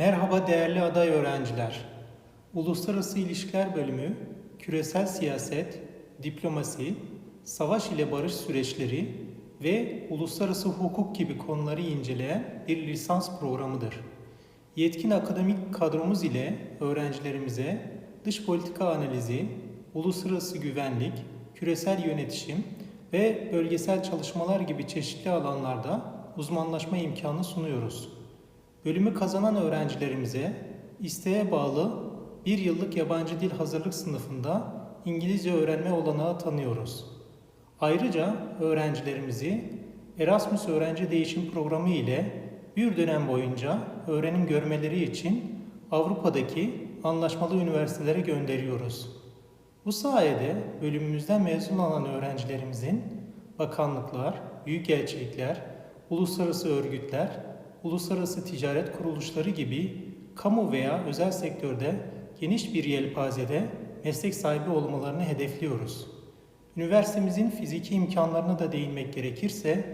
Merhaba değerli aday öğrenciler. Uluslararası İlişkiler Bölümü, küresel siyaset, diplomasi, savaş ile barış süreçleri ve uluslararası hukuk gibi konuları inceleyen bir lisans programıdır. Yetkin akademik kadromuz ile öğrencilerimize dış politika analizi, uluslararası güvenlik, küresel yönetişim ve bölgesel çalışmalar gibi çeşitli alanlarda uzmanlaşma imkanı sunuyoruz. Bölümü kazanan öğrencilerimize isteğe bağlı bir yıllık yabancı dil hazırlık sınıfında İngilizce öğrenme olanağı tanıyoruz. Ayrıca öğrencilerimizi Erasmus Öğrenci Değişim Programı ile bir dönem boyunca öğrenim görmeleri için Avrupa'daki anlaşmalı üniversitelere gönderiyoruz. Bu sayede bölümümüzden mezun olan öğrencilerimizin bakanlıklar, büyükelçilikler, uluslararası örgütler, uluslararası ticaret kuruluşları gibi kamu veya özel sektörde geniş bir yelpazede meslek sahibi olmalarını hedefliyoruz. Üniversitemizin fiziki imkanlarına da değinmek gerekirse,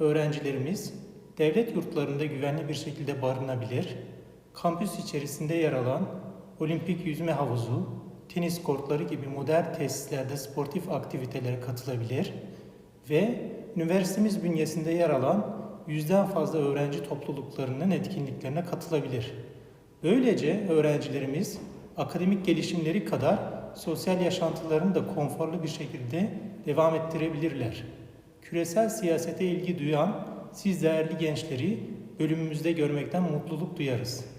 öğrencilerimiz devlet yurtlarında güvenli bir şekilde barınabilir, kampüs içerisinde yer alan olimpik yüzme havuzu, tenis kortları gibi modern tesislerde sportif aktivitelere katılabilir ve üniversitemiz bünyesinde yer alan yüzden fazla öğrenci topluluklarının etkinliklerine katılabilir. Böylece öğrencilerimiz akademik gelişimleri kadar sosyal yaşantılarını da konforlu bir şekilde devam ettirebilirler. Küresel siyasete ilgi duyan siz değerli gençleri bölümümüzde görmekten mutluluk duyarız.